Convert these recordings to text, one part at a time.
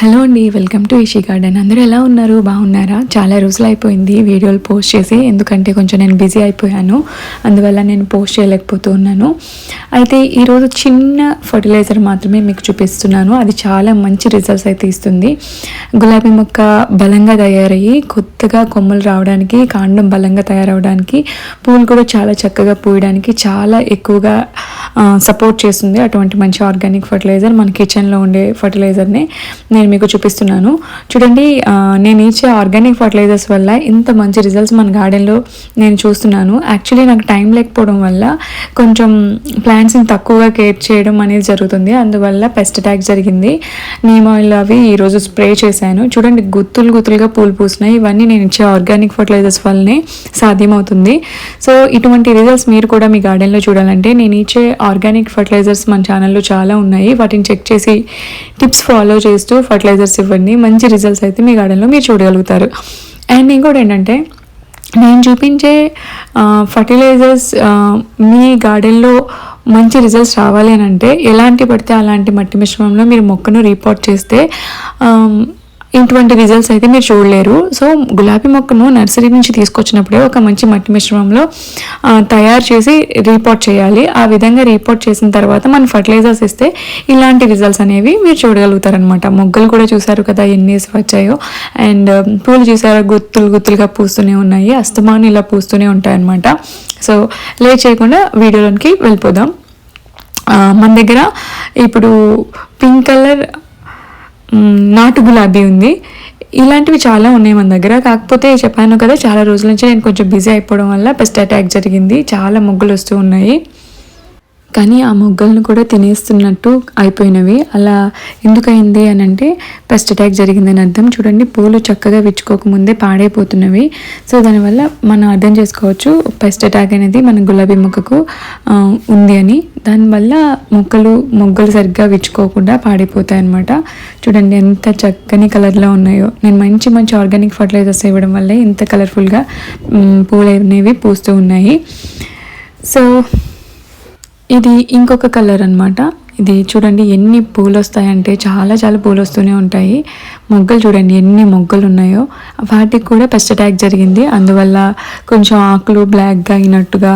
Hello అండి welcome to ఇషీ garden. అందరూ ఎలా ఉన్నారు? బాగున్నారా? చాలా రోజులు అయిపోయింది వీడియోలు పోస్ట్ చేసి ఎందుకంటే కొంచెం నేను బిజీ అయిపోయాను. అందువల్ల నేను పోస్ట్ చేయలేకపోతూ ఉన్నాను. అయితే ఈరోజు చిన్న ఫర్టిలైజర్ మాత్రమే మీకు చూపిస్తున్నాను. అది చాలా మంచి రిజల్ట్స్ అయితే ఇస్తుంది. గులాబీ మొక్క బలంగా తయారయ్యి కొత్తగా కొమ్మలు రావడానికి కాండం బలంగా తయారవడానికి పూలు కూడా చాలా చక్కగా పూయడానికి చాలా ఎక్కువగా సపోర్ట్ చేస్తుంది అటువంటి మంచి ఆర్గానిక్ ఫర్టిలైజర్ మన కిచెన్లో ఉండే ఫర్టిలైజర్ని నేను మీకు చూపిస్తున్నాను. చూడండి నేను ఇచ్చే ఆర్గానిక్ ఫర్టిలైజర్స్ వల్ల ఇంత మంచి రిజల్ట్స్ మన గార్డెన్లో నేను చూస్తున్నాను. యాక్చువల్లీ నాకు టైం లేకపోవడం వల్ల కొంచెం ప్లాంట్స్ని తక్కువగా కేర్ చేయడం అనేది జరుగుతుంది. అందువల్ల పెస్ట్ అటాక్ జరిగింది. నీమ్ ఆయిల్ అవి ఈరోజు స్ప్రే చేశాను. చూడండి గుత్తులు గుత్తులుగా పూలు పూసినాయి. ఇవన్నీ నేను ఇచ్చే ఆర్గానిక్ ఫర్టిలైజర్స్ వల్లనే సాధ్యమవుతుంది. సో ఇటువంటి రిజల్ట్స్ మీరు కూడా మీ గార్డెన్లో చూడాలంటే నేను ఇచ్చే ఆర్గానిక్ ఫర్టిలైజర్స్ మన ఛానల్లో చాలా ఉన్నాయి. వాటిని చెక్ చేసి టిప్స్ ఫాలో చేస్తూ ఫర్టిలైజర్స్ ఇవ్వండి మంచి రిజల్ట్స్ అయితే మీ గార్డెన్లో మీరు చూడగలుగుతారు. అండ్ ఇంకోటి ఏంటంటే నేను చూపించే ఫర్టిలైజర్స్ మీ గార్డెన్లో మంచి రిజల్ట్స్ రావాలి అని అంటే ఎలాంటి పడితే అలాంటి మట్టి మిశ్రమంలో మీరు మొక్కను రిపోర్ట్ చేస్తే ఇటువంటి రిజల్ట్స్ అయితే మీరు చూడలేరు. సో గులాబీ మొక్కను నర్సరీ నుంచి తీసుకొచ్చినప్పుడే ఒక మంచి మట్టి మిశ్రమంలో తయారు చేసి రిపోర్ట్ చేయాలి. ఆ విధంగా రిపోర్ట్ చేసిన తర్వాత మనం ఫర్టిలైజర్స్ ఇస్తే ఇలాంటి రిజల్ట్స్ అనేవి మీరు చూడగలుగుతారనమాట మొగ్గలు కూడా చూసారు కదా ఎన్ని వచ్చాయో అండ్ um, పూలు చూసారా? గుత్తులు గుత్తులుగా పూస్తూనే ఉన్నాయి. అస్తమాను ఇలా పూస్తూనే ఉంటాయన్నమాట. సో లేట్ చేయకుండా వీడియోలోనికి వెళ్ళిపోదాం. మన దగ్గర ఇప్పుడు పింక్ కలర్ నాటు గులాబీ ఉంది. ఇలాంటివి చాలా ఉన్నాయి మన దగ్గర. కాకపోతే చెప్పాను కదా చాలా రోజుల నుంచి నేను కొంచెం బిజీ అయిపోవడం వల్ల పెస్ట్ అటాక్ జరిగింది. చాలా మొగ్గులు వస్తూ ఉన్నాయి. కానీ ఆ మొగ్గలను కూడా తినేస్తున్నట్టు అయిపోయినవి. అలా ఎందుకయింది అని అంటే పెస్ట్ అటాక్ జరిగిందని అర్థం. చూడండి పూలు చక్కగా విచ్చుకోకముందే పాడైపోతున్నవి. సో దానివల్ల మనం అర్థం చేసుకోవచ్చు పెస్ట్ అటాక్ అనేది మన గులాబీ మొక్కకు ఉంది అని. దానివల్ల మొక్కలు మొగ్గలు సరిగ్గా విచ్చుకోకుండా పాడైపోతాయి అన్నమాట చూడండి ఎంత చక్కని కలర్లో ఉన్నాయో. నేను మంచి మంచి ఆర్గానిక్ ఫర్టిలైజర్స్ ఇవ్వడం వల్ల ఇంత కలర్ఫుల్గా పూలు అనేవి పూస్తూ ఉన్నాయి. సో ఇది ఇంకొక కలర్ అన్నమాట. ఇది చూడండి ఎన్ని పూలు వస్తాయంటే చాలా చాలా పూలు వస్తూనే ఉంటాయి. మొగ్గలు చూడండి ఎన్ని మొగ్గలు ఉన్నాయో వాటికి కూడా పెస్ట్ అటాక్ జరిగింది. అందువల్ల కొంచెం ఆకులు బ్లాక్గా అయినట్టుగా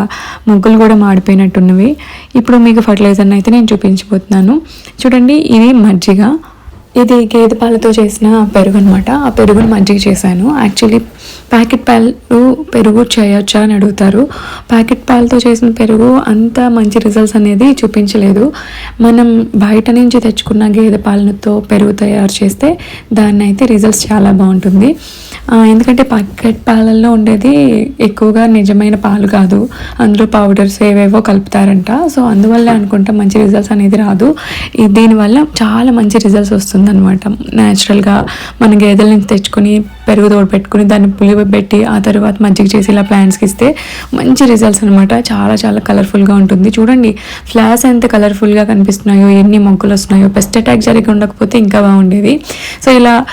మొగ్గలు కూడా మాడిపోయినట్టున్నవి. ఇప్పుడు మీకు ఫర్టిలైజర్ని అయితే నేను చూపించబోతున్నాను. చూడండి ఇది మజ్జిగ. ఇది గేదె పాలతో చేసిన పెరుగు అనమాట ఆ పెరుగును మజ్జిగ చేశాను. యాక్చువల్లీ ప్యాకెట్ పాలు పెరుగు చేయొచ్చా అని అడుగుతారు. ప్యాకెట్ పాలతో చేసిన పెరుగు అంత మంచి రిజల్ట్స్ అనేది చూపించలేదు. మనం బయట నుంచి తెచ్చుకున్న గేదె పాలతో పెరుగు తయారు చేస్తే దాన్ని అయితే రిజల్ట్స్ చాలా బాగుంటుంది. ఎందుకంటే ప్యాకెట్ పాలల్లో ఉండేది ఎక్కువగా నిజమైన పాలు కాదు. అందులో పౌడర్స్ ఏవేవో కలుపుతారంట. సో అందువల్ల అనుకుంటా మంచి రిజల్ట్స్ అనేది రాదు. దీనివల్ల చాలా మంచి రిజల్ట్స్ వస్తుందన్నమాట. న్యాచురల్గా మన గేదెల నుంచి తెచ్చుకొని పెరుగు తోడు పెట్టుకుని దాన్ని పులిపెట్టి ఆ తర్వాత మజ్జిగ చేసి ఇలా ప్లాంట్స్కి ఇస్తే మంచి రిజల్ట్స్ అనమాట చాలా చాలా కలర్ఫుల్గా ఉంటుంది. చూడండి ఫ్లవర్స్ ఎంత కలర్ఫుల్గా కనిపిస్తున్నాయో ఎన్ని మొక్కలు వస్తున్నాయో. పెస్ట్ అటాక్ జరిగి ఉండకపోతే ఇంకా బాగుండేది. సో ఇలా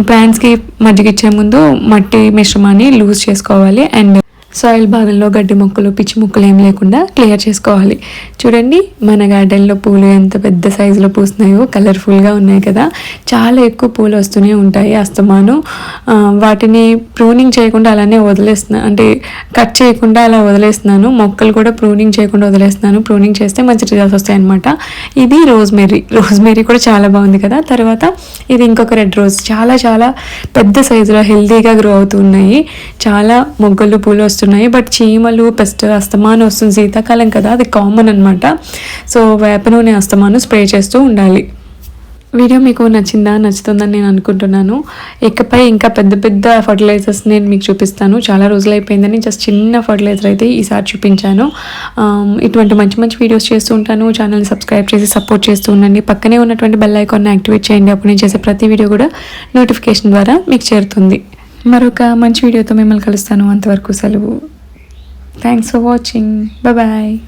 ప్లాంట్స్కి మజ్జిగ ఇచ్చే ముందు మట్టి మిశ్రమాన్ని లూజ్ చేసుకోవాలి అండ్ సాయిల్ భాగంలో గడ్డి మొక్కలు పిచ్చి మొక్కలు ఏం లేకుండా క్లియర్ చేసుకోవాలి. చూడండి మన గార్డెన్లో పూలు ఎంత పెద్ద సైజులో పూస్తున్నాయో కలర్ఫుల్గా ఉన్నాయి కదా. చాలా ఎక్కువ పూలు వస్తూనే ఉంటాయి అస్తమానం. వాటిని ప్రూనింగ్ చేయకుండా అలానే వదిలేస్తున్నా అంటే కట్ చేయకుండా అలా వదిలేస్తున్నాను. మొక్కలు కూడా ప్రూనింగ్ చేయకుండా వదిలేస్తున్నాను. ప్రూనింగ్ చేస్తే మంచి రిజల్ట్స్ వస్తాయి అనమాట ఇది రోజ్మెరీ. రోజ్మెరీ కూడా చాలా బాగుంది కదా. తర్వాత ఇది ఇంకొక రెడ్ రోజ్. చాలా చాలా పెద్ద సైజులో హెల్తీగా గ్రో అవుతున్నాయి చాలా మొగ్గలు పూలు వస్తున్నాయి బట్ చీమలు పెస్ట్ అస్తమానం వస్తుంది. శీతాకాలం కదా అది కామన్ అనమాట సో వేప నూనె అస్తమానం స్ప్రే చేస్తూ ఉండాలి. వీడియో మీకు నచ్చిందా నచ్చుతుందని నేను అనుకుంటున్నాను. ఇకపై ఇంకా పెద్ద పెద్ద ఫర్టిలైజర్స్ నేను మీకు చూపిస్తాను. చాలా రోజులు అయిపోయిందని జస్ట్ చిన్న ఫర్టిలైజర్ అయితే ఈసారి చూపించాను. Um, ఇటువంటి మంచి మంచి వీడియోస్ చేస్తూ ఉంటాను. ఛానల్ని సబ్స్క్రైబ్ చేసి సపోర్ట్ చేస్తూ ఉండండి. పక్కనే ఉన్నటువంటి బెల్ ఐకాన్ని యాక్టివేట్ చేయండి. అప్పుడు నేను చేసే ప్రతి వీడియో కూడా నోటిఫికేషన్ ద్వారా మీకు చేరుతుంది. మరొక మంచి వీడియోతో మిమ్మల్ని కలుస్తాను. అంతవరకు సెలవు. Thanks for watching bye